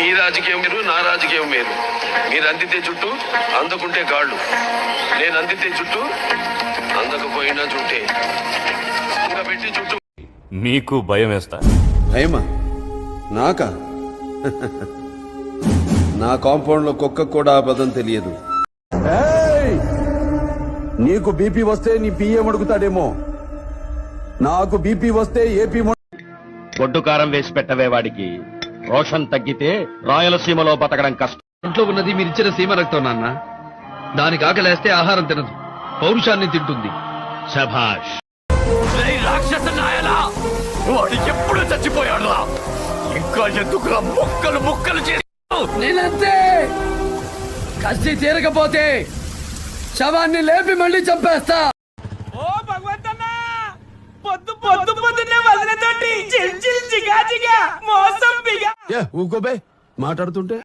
మీ రాజకీయం వేరు నా రాజకీయం వేరు మీరు అందితే చుట్టూ అందుకుంటే గాళ్ళు. నేను అందితే చుట్టూ అందకపోయినా చుట్టే ఇంకా పెట్టి చుట్టూ మీకు భయం వేస్తా. భయమా? నాకా? నా కాంపౌండ్లో కుక్క కూడా ఆ పదం తెలియదు. ఏయ్! నీకు బీపీ వస్తే నీ పిఎం అడుగుతాడేమో నాకు బీపీ వస్తే ఏపీ కారం వేసి పెట్టవే వాడికి. రోషన్ తగ్గితే రాయలసీమలో బతకడం కష్టం. ఇంట్లో ఉన్నది మీరిచ్చిన సీమ రక్తం నాన్న. దానికి ఆకలేస్తే ఆహారం తినదు. పౌరుషాన్ని తింటుంది. శభాష్. రాక్షస నాయలా వాడు ఎప్పుడు చచ్చిపోయాడు ఇంకా ఎందుకు ముక్కలు ముక్కలు నేనంతే! కసి తీరకపోతే శవాన్ని లేపి మళ్ళీ చంపేస్తా! వదినతోటి ఊకోబే మాట్లాడుతుంటే